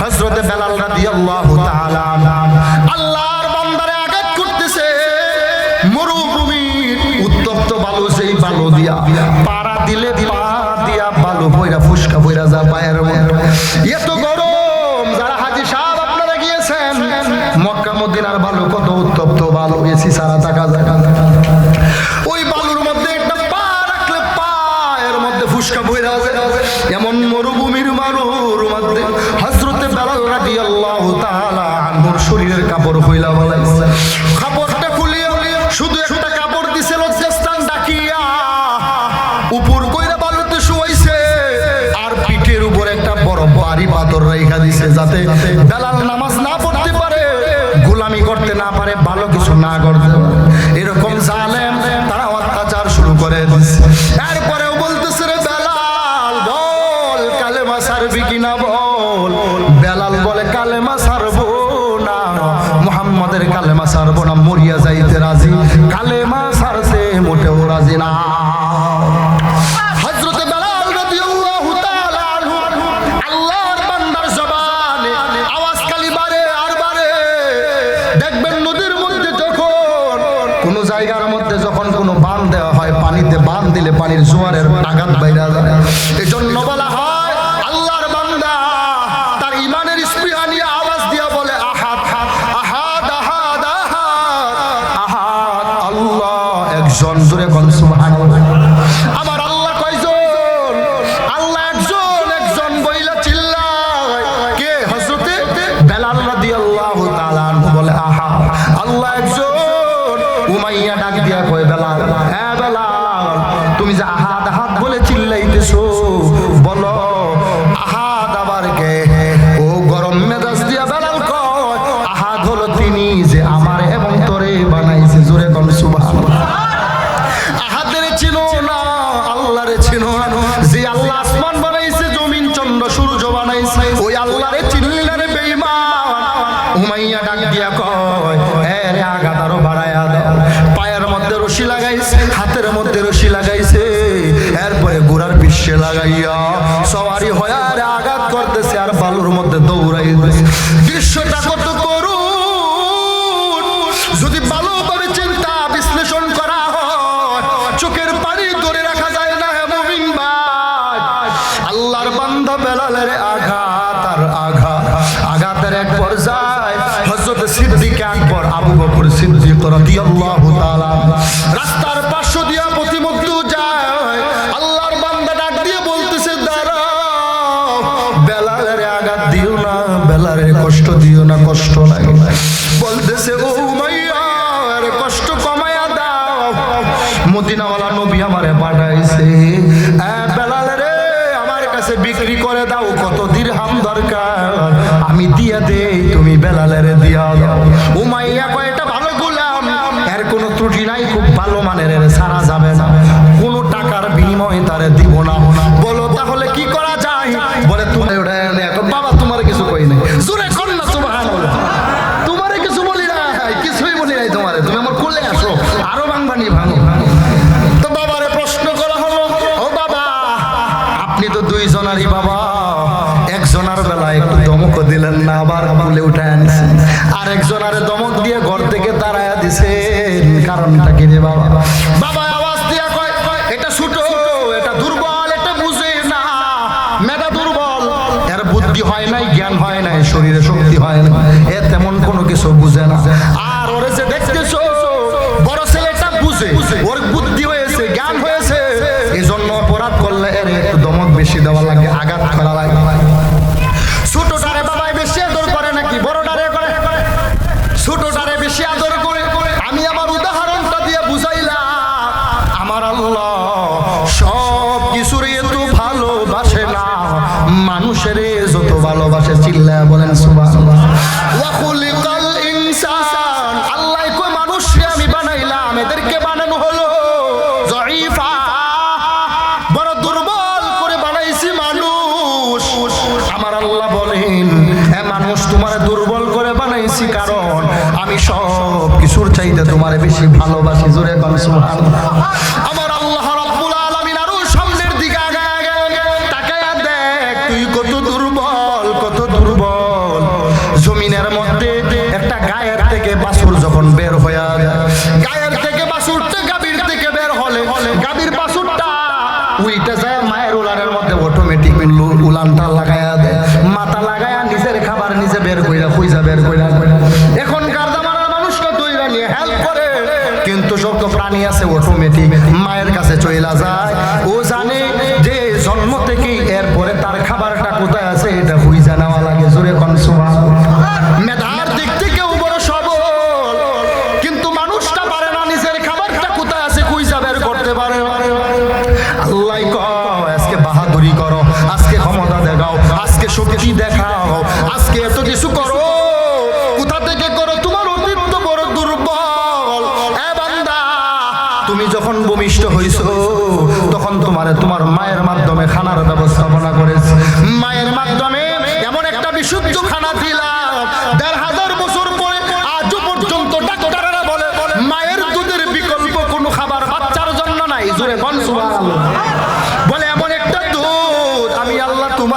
হজরত বেলাল রাদিয়াল্লাহু তাআলা রাদিয়াল্লাহু তাআলা আনহুর শরীরের কাপড় হইলা বলে। কালেমা সারবো না। মোহাম্মদের কালেমা সারবো না, মরিয়া যাইতে রাজি। কালেমা সারতে মোটেও রাজি না। ইমান হলো। জয়ীফা। বড় দুর্বল করে বানাইছি মানুষ। আমার আল্লাহ বলেন এ মানুষ তোমার দুর্বল করে বানাইছি কারণ আমি সব কিছুর চাইতে তোমার বেশি ভালোবাসি। জোরে কনসুমান ตีเมตี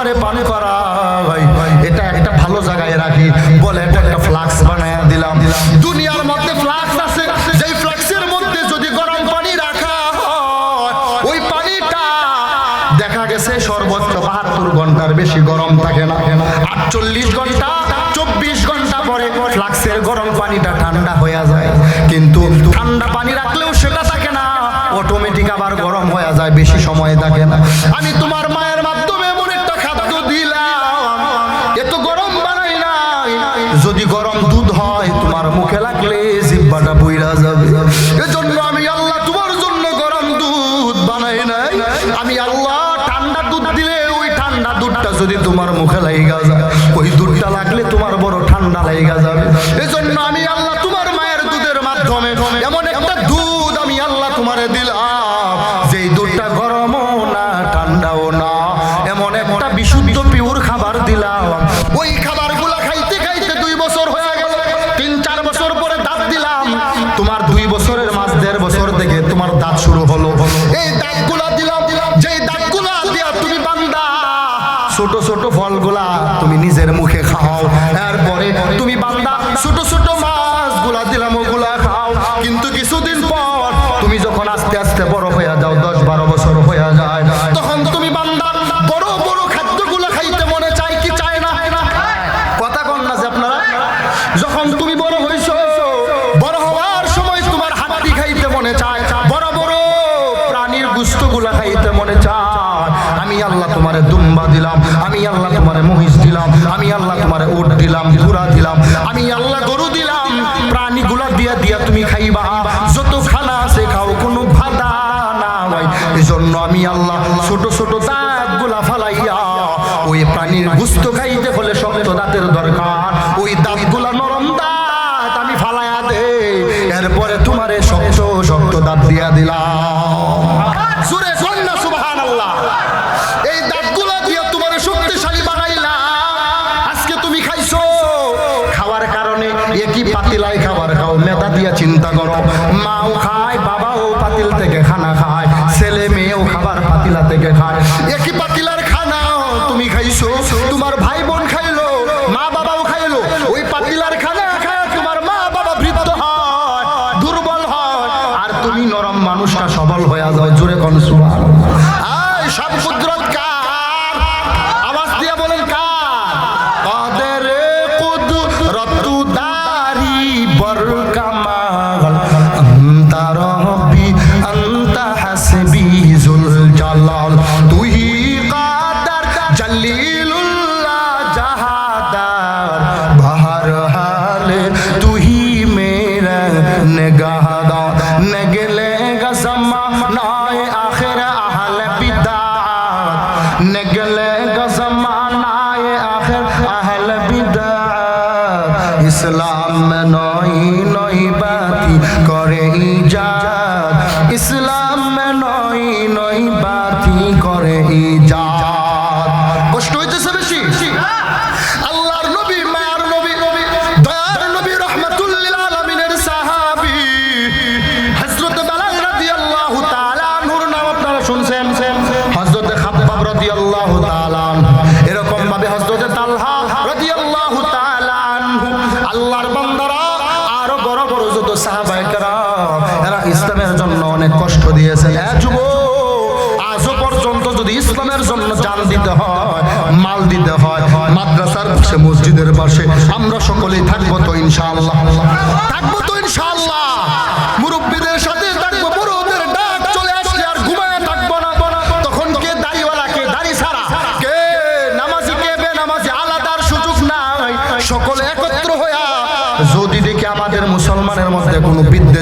আমারে পান করা এটা এটা ভালো জায়গায় রাখি। বলে, এটা একটা ফ্লাক্স বানায় দিলাম। দুনিয়ার মধ্যে ফ্লাক্স আছে। বেশি গরম থাকে না। আটচল্লিশ ঘণ্টা, চব্বিশ ঘণ্টা পরে ফ্লাক্সের গরম পানিটা ঠান্ডা হয়ে যায়। কিন্তু ঠান্ডা পানি রাখলেও সেটা থাকে না। অটোমেটিক আবার গরম হয়ে যায়, বেশি সময় থাকে না। আমি তোমার মা তোমারে দিল যেই দুধটা গরম না, ঠান্ডাও না, এমন একটা বিশুদ্ধ পিওর খাবার দিলাম। ওই খাবারগুলা খাইতে খাইতে দুই বছর হয়ে গেল, তিন, চার বছর পরে দাঁত দিলাম। তোমার দুই বছরের মাস দেড় বছর থেকে তোমার দাঁত শুরু হলো। এই দাঁতগুলা দিলাম, যেই দাঁতগুলা দিয়া তুমি বান্দা, ছোট ছোট ফলগুলা তুমি নিজের মুখে খাও। এরপরে তুমি Δεν μπορώ. জন্য আমি আল্লাহ ছোট ছোট দাঁতগুলা ফালাইয়া ওই প্রাণীর গুস্ত খাইতে হলে শক্ত দাঁতের দরকার। থেকে খান একই পাতিলার খানা, তুমি খাইছো, তোমার ভাই বোন খাইলো মা বাবাও খাইলো। ওই পাতিলার খানা খায়, তোমার মা বাবা বৃদ্ধ হয়, দুর্বল হয়। আর তুমি নরম মানুষটা সবল হয়ে যাও, জোরে কনসু যা যদি ইসলামের জন্য জান দিতে হয়, মাল দিতে হয়, মাদ্রাসার পাশে, মসজিদের পাশে, আমরা সকলেই থাকব তো ইনশাআল্লাহ। থাকব তো ইনশাআল্লাহ। মুরব্বীদের সাথে থাকব ডাক চলে আসলে আর ঘুমায় থাকব না। তখন কে দাড়িওয়ালা, কে দাড়ি ছাড়া? কে নামাজি, কে বে নামাজি আলাদার সুযোগ নাই। সকলে একত্র হইয়া, যদি দেখে আমাদের মুসলমানের মধ্যে কোনো বিদ্যা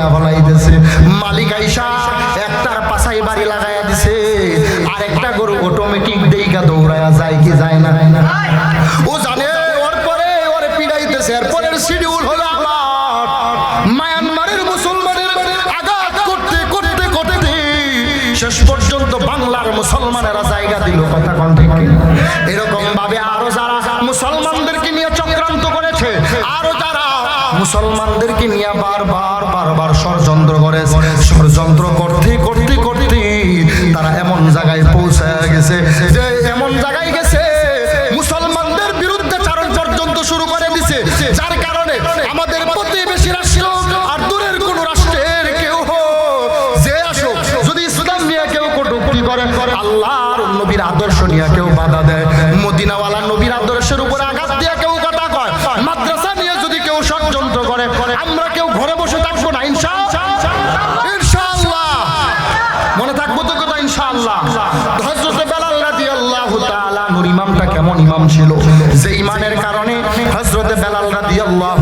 লাগাইয়া ফলাইতেছে। মালিক আইসা একটার পাশাই বাড়ি লাগাইয়া দিছে। আর একটা গরু অটোমেটিক দেইকা দৌড়ায়া যায় কি যায় না। ও জানে, ওর পরে ওরে পিড়াইতেছে। এরপরের শিডিউল হলো আবার মায়ানমারের মুসলমানের আঘাত করতে করতে করতে শেষ পর্যন্ত বাংলার মুসলমানেরা জায়গা দিল, কথা কোন ঠিক এরকম মুসলমানদেরকে নিয়ে বারবার বারবার ষড়যন্ত্র করে, ষড়যন্ত্র করতে করতে করতে তারা এমন জায়গায় পৌঁছায় গেছে যে এমন জায়গায় গেছে, মুসলমানদের বিরুদ্ধে চারণ পর্যন্ত শুরু করে দিছে। যার কারণে আমাদের প্রতিবেশী রাষ্ট্র আর দূরের কোন রাষ্ট্রের কেউ যে আসুক, যদি ইসলাম নিয়ে কেউ কটুক্তি করে, আল্লাহর নবীর আদর্শ নিয়ে কেউ বাধা দেয় মদিনাওয়ালা নবীর আদর্শের উপর আঘাত দিয়ে কেউ কথা কয় মাদ্রাসা আমরা কেউ ঘরে বসে থাকব না ইনশা ইনশাআল্লাহ। মনে থাকব তো কথা, ইনশাআল্লাহ। হযরতে বেলাল রাদিয়াল্লাহু তাআলা নূর ইমামটা কেমন ইমাম ছিল? যে ইমানের কারণে হজরতে বেলাল রাদিয়াল্লাহু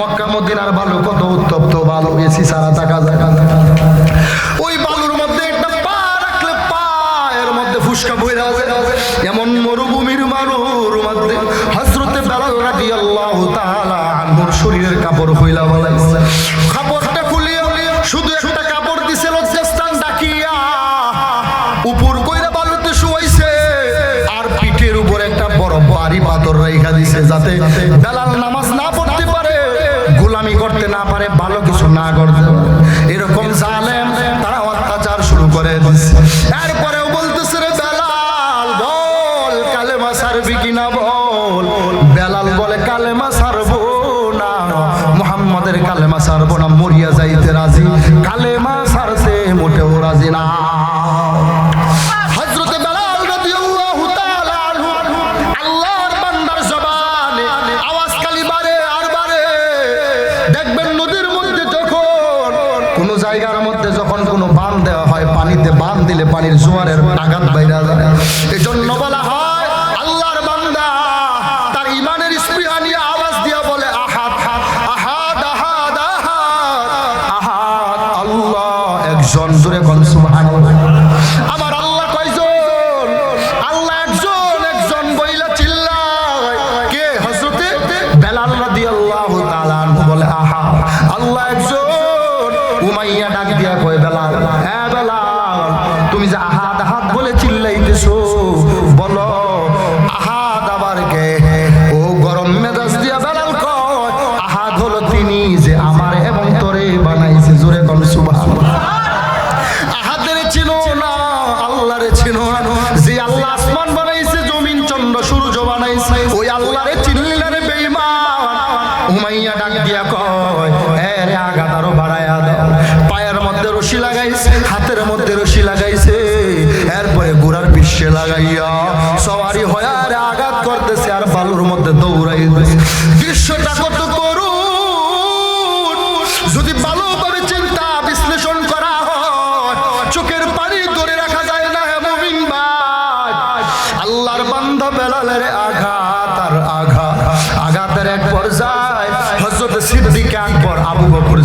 মক্কা মদিনার বালু কত না পারে ভালো কিছু না করতে জায়গার মধ্যে যখন কোনো বান দেওয়া হয়, পানিতে বান দিলে পানির জোয়ারের আঘাত বাইরা যায়। এই জন্য বলা হয় দিয়া বলে আল্লাহ একজন আমার আল্লাহ আল্লাহ একজন একজন বইলা কে? বলে, আহা, আল্লাহ একজন। উমাইয়া ডাক দিয়া কয়, বেলাল হ্যাঁ বেলাল, তুমি যে আহাদ আহাদ বলে চিল্লাইতেছো, বলো, আহাদ আবার কে? ও গরম মেজাজ দিয়া বেলাল কয়, আহাদ হলো তিনি যে আমার এবং তোরে বানাইছে। জোরে বেঈমান। উমাইয়া ডাক দিয়া কয় এ রে হাতের মধ্যে রশি লাগাইছে এরপরে গোড়ার বিশ্বে লাগাইয়া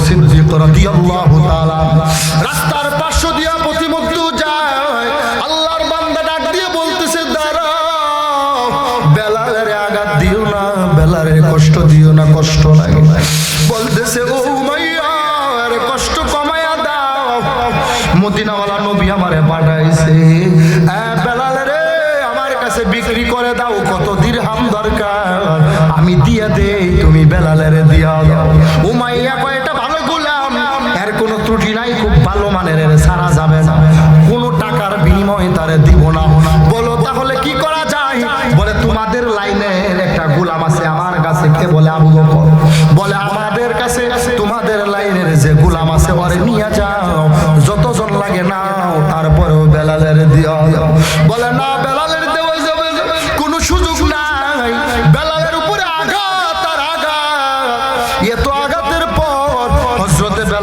সিদ্দিক রাদিয়াল্লাহু রাস্তার পার্শ্ব দিয়া প্রতিমুগ্ধ যায়। দিয়ে বলতেছে আঘাত দিও না, বেলালের কষ্ট দিও না, কষ্ট লাগে। ত্রুটি নাই খুব ভালো মানের সারা যাবে না।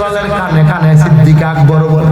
বলেন কানে কানে সিদ্দিক আকবর বলে।